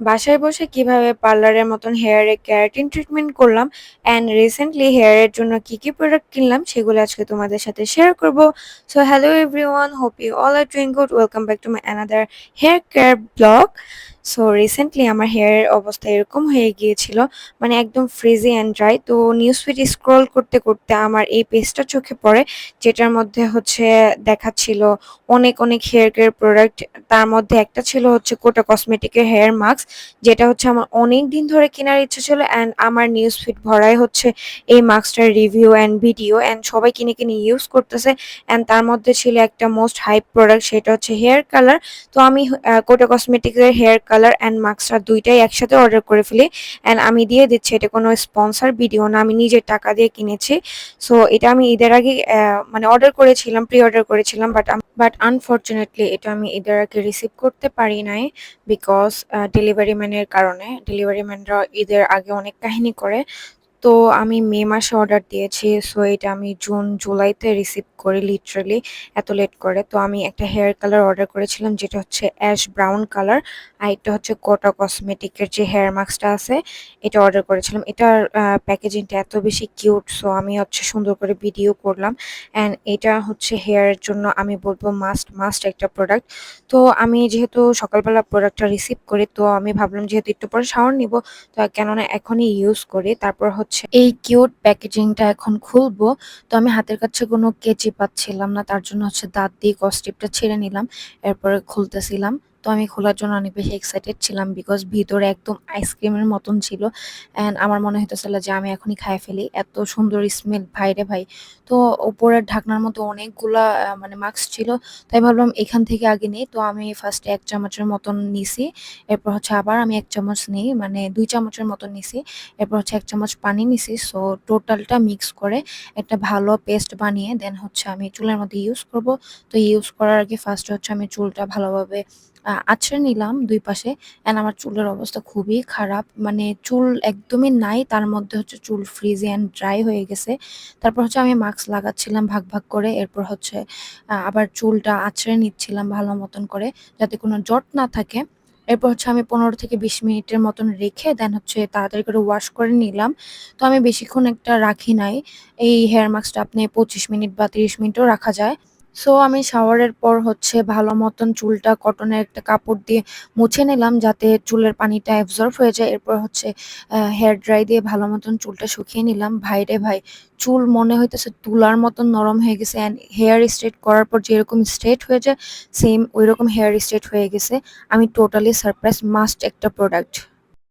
বাসায় বসে কীভাবে পার্লারের মতন হেয়ারে ক্যারাটিন ট্রিটমেন্ট করলাম অ্যান্ড রিসেন্টলি হেয়ারের জন্য কি কি প্রোডাক্ট কিনলাম সেগুলো আজকে তোমাদের সাথে শেয়ার করব। So hello everyone hope you all are doing good welcome back to my another hair care blog so recently আমার হেয়ারের অবস্থা এরকম হয়ে গিয়েছিল মানে একদম ফ্রিজি অ্যান্ড ড্রাই তো নিউজ ফিড স্ক্রল করতে করতে আমার এই পেজটা চোখে পড়ে, যেটার মধ্যে হচ্ছে দেখাচ্ছিল অনেক অনেক হেয়ার কেয়ার প্রোডাক্ট তার মধ্যে একটা ছিল হচ্ছে কোটা কসমেটিকের হেয়ার মাস্ক যেটা হচ্ছে আমার অনেক দিন ধরে কেনার ইচ্ছে ছিল অ্যান্ড আমার নিউজ ফিড ভরাই হচ্ছে এই মাস্কটার রিভিউ অ্যান্ড ভিডিও অ্যান্ড সবাই কিনে কিনে ইউজ করতেছে। অ্যান্ড তার মধ্যে ছিল একটা মোস্ট হাইপ প্রোডাক্ট সেটা হচ্ছে হেয়ার কালার তো আমি কোটা কসমেটিকের হেয়ার কালার অ্যান্ড মাস্কটা দুইটাই একসাথে অর্ডার করে ফেলি। অ্যান্ড আমি দিয়ে দিচ্ছি, এটা কোনো স্পন্সার ভিডিও না, আমি নিজের টাকা দিয়ে কিনেছি। সো এটা আমি ঈদের আগে মানে অর্ডার করেছিলাম প্রি অর্ডার করেছিলাম বাট বাট আনফর্চুনেটলি এটা আমি ঈদের আগে রিসিভ করতে পারি নাই বিকজ ডেলিভারি ম্যানের কারণে। ডেলিভারি ম্যানরা ঈদের আগে অনেক কাহিনী করে। তো আমি মে মাসে অর্ডার দিয়েছি সো এটা আমি জুন জুলাইতে রিসিভ করি লিটারালি এত লেট করে। তো আমি একটা হেয়ার কালার অর্ডার করেছিলাম, যেটা হচ্ছে অ্যাশ ব্রাউন কালার আর এটা হচ্ছে কোটা কসমেটিকের যে হেয়ার মাস্কটা আছে, এটা অর্ডার করেছিলাম। এটার প্যাকেজিংটা এত বেশি কিউট সো আমি হচ্ছে সুন্দর করে ভিডিও করলাম। অ্যান্ড এটা হচ্ছে হেয়ারের জন্য আমি বলব মাস্ট মাস্ট একটা প্রোডাক্ট তো আমি যেহেতু সকালবেলা প্রোডাক্টটা রিসিভ করি, তো আমি ভাবলাম যেহেতু একটু পরে শাওয়ার নিব, তো কেননা এখনই ইউজ করি। তারপর হচ্ছে এই কিউট প্যাকেজিংটা এখন খুলবো। তো আমি হাতের কাছে কোনো কেচি পাচ্ছিলাম না, তার জন্য হচ্ছে দাঁত দিয়ে কস্টিপটা ছেড়ে নিলাম, এরপরে খুলতেছিলাম। তো আমি খোলার জন্য অনেক বেশি এক্সাইটেড ছিলাম বিকজ ভিতরে একদম আইসক্রিমের মতন ছিল অ্যান্ড আমার মনে হইতেছিল যে আমি এখনই খাই ফেলি। এত সুন্দর স্মেল ভাই রে ভাই। তো উপরের ঢাকনার মতো অনেকগুলা মানে মাস্ক ছিল। তাই ভাবলাম এখান থেকে আগে নিই। তো আমি ফার্স্টে এক চামচের মতন নিছি। এরপর হচ্ছে আবার আমি এক চামচ নিই মানে দুই চামচের মতন নিছি। এরপর হচ্ছে এক চামচ পানি নিছি। সো টোটালটা মিক্স করে একটা ভালো পেস্ট বানিয়ে দেন হচ্ছে আমি চুলের মধ্যে ইউজ করব। তো ইউজ করার আগে ফার্স্টে হচ্ছে আমি চুলটা ভালোভাবে আঁচড়ে নিলাম দুই পাশে। অ্যান্ড আমার চুলের অবস্থা খুবই খারাপ। মানে চুল একদমই নাই, তার মধ্যে হচ্ছে চুল ফ্রিজি অ্যান্ড ড্রাই হয়ে গেছে। তারপর হচ্ছে আমি মাস্ক লাগাচ্ছিলাম ভাগ ভাগ করে। এরপর হচ্ছে আবার চুলটা আছড়ে নিচ্ছিলাম ভালো মতন করে, যাতে কোনো জট না থাকে। এরপর হচ্ছে আমি পনেরো থেকে বিশ মিনিটের মতন রেখে দেন হচ্ছে তাড়াতাড়ি করে ওয়াশ করে নিলাম। তো আমি বেশিক্ষণ একটা রাখি নাই। এই হেয়ার মাস্কটা আপনি পঁচিশ মিনিট বা তিরিশ মিনিটও রাখা যায়। সো আমি শাওয়ারের পর হচ্ছে ভালো মতন চুলটা কটনের একটা কাপড় দিয়ে মুছে নিলাম যাতে চুলের পানিটা অ্যাবজর্ব হয়ে যায়। এরপর হচ্ছে হেয়ার ড্রাই দিয়ে ভালো মতন চুলটা শুকিয়ে নিলাম। ভাই রে ভাই, চুল মনে হইতেছে তুলার মতন নরম হয়ে গেছে অ্যান্ড হেয়ার স্ট্রেট করার পর যেরকম স্ট্রেট হয়ে যায় সেম ওই রকম হেয়ার স্ট্রেট হয়ে গেছে। আমি টোটালি সারপ্রাইজ মাস্ট একটা প্রোডাক্ট